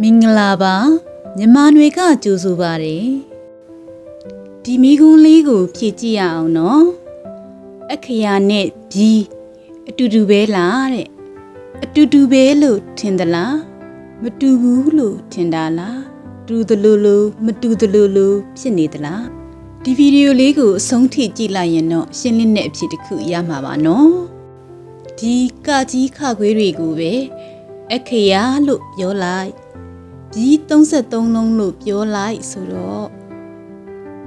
မင်္ဂလာပါမြန်မာနွေကကြိုဆိုပါတယ်ဒီမိကုန်းလေးကိုဖြည့်ကြည့်ရအောင်နော်အခရာနဲ့ဘီအတူတူပဲလားတဲ့အတူတူပဲလို့ထင်သလားမတူဘူးလို့ထင်တာလားတူသလိုလိုမတူသလိုလိုဖြစ်နေသလားဒီဗီဒီယိုလေးကိုအဆုံးထိကြည့်လိုက်ရင်တော့ရှင်းလင်းတဲ့အဖြစ်တစ်ခုရမှာပါနော်ဒီကကြီးခခွေးတွေကိုပဲအခရာလို့ပြောလိုက် ပြီး33လုံးလို့ပြောလိုက်ဆိုတော့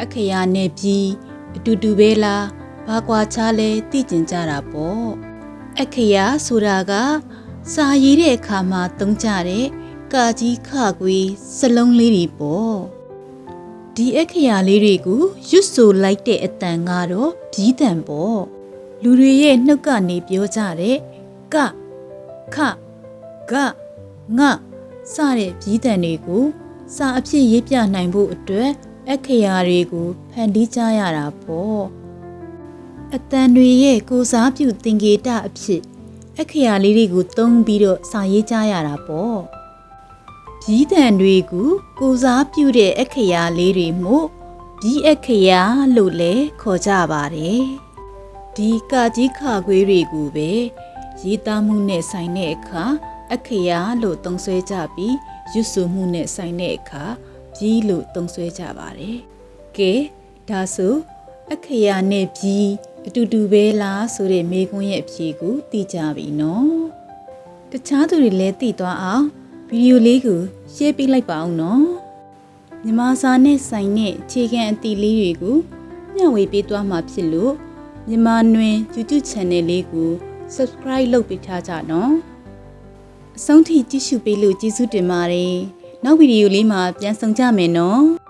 အခရာနဲ့ပြီးအတူတူပဲလားဘာကွာခြားလဲသိကျင်ကြတာပေါ့အခရာဆိုတာကစာရေးတဲ့အခါမှာသုံးကြတဲ့ကာကြီးခကွေးစလုံးလေးတွေပေါ့ဒီအခရာလေးတွေကိုရွတ်ဆိုလိုက်တဲ့အတန်ကတော့ဒီတန်ပေါ့လူတွေရဲ့နှုတ်ကနေပြောကြတဲ့ကခဂင စတဲ့ပြီးတန်တွေကိုစာအဖြစ်ရေးပြနိုင်ဖို့အတွက်အခရာတွေကိုဖန်တီးကြရတာပေါ့အတန်တွေရဲ့ကိုစားပြုသင်္ကေတအဖြစ်အခရာလေးတွေကိုသုံးပြီးတော့စာရေးကြရတာပေါ့ပြီးတန်တွေကိုကိုစားပြုတဲ့အခရာလေးတွေမို့ပြီးအခရာလို့လည်းခေါ်ကြပါတယ်ဒီကကြီးခခွေးတွေကိုပဲရေးသားမှုနဲ့ဆိုင်တဲ့အခါ အခရာလို့သုံးဆွဲကြပြီးရွတ်ဆိုမှုနဲ့ဆိုင်တဲ့အခါပြီးလို့သုံးဆွဲကြပါတယ်။ကဲဒါဆိုအခရာနဲ့ပြီးအတူတူပဲလားဆိုတဲ့မေခွန်းရဲ့အဖြေကိုသိကြပြီနော်။တခြားသူတွေလည်းသိသွားအောင်ဗီဒီယိုလေးကို share ပေးလိုက်ပါအောင်နော်။မြမစာနဲ့ဆိုင်တဲ့အခြေခံအသည့်လေးတွေကိုမျှဝေပေးသွားမှာဖြစ်လို့မြမနွင် YouTube channel လေးကို subscribe လုပ်ပေးထားကြနော်။ အဆုံးထိကြည့်ရှုပေးလို့ကျေးဇူးတင်ပါတယ်။နောက်ဗီဒီယိုလေးမှာပြန်ဆောင်ကြမယ်နော်။